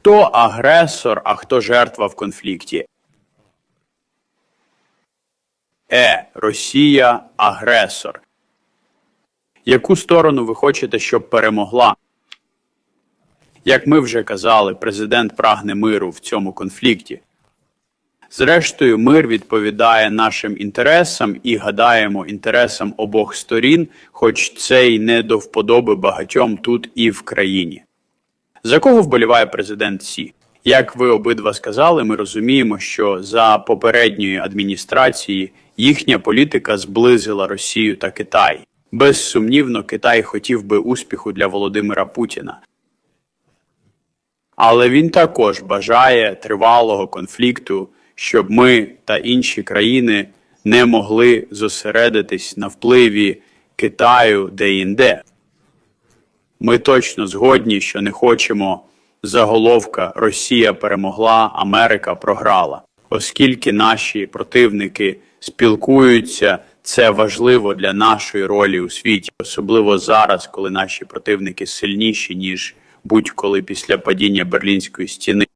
Хто агресор, а хто жертва в конфлікті? Е. Росія агресор. Яку сторону ви хочете, щоб перемогла? Як ми вже казали, президент прагне миру в цьому конфлікті. Зрештою, мир відповідає нашим інтересам і гадаємо інтересам обох сторін, хоч це й не до вподоби багатьом тут і в країні. За кого вболіває президент Сі? Як ви обидва сказали, ми розуміємо, що за попередньої адміністрації їхня політика зблизила Росію та Китай. Безсумнівно, Китай хотів би успіху для Володимира Путіна. Але він також бажає тривалого конфлікту, щоб ми та інші країни не могли зосередитись на впливі Китаю де-інде. Ми точно згодні, що не хочемо заголовка Росія перемогла, Америка програла, оскільки наші противники спілкуються. Це важливо для нашої ролі у світі, особливо зараз, коли наші противники сильніші ніж будь-коли після падіння Берлінської стіни.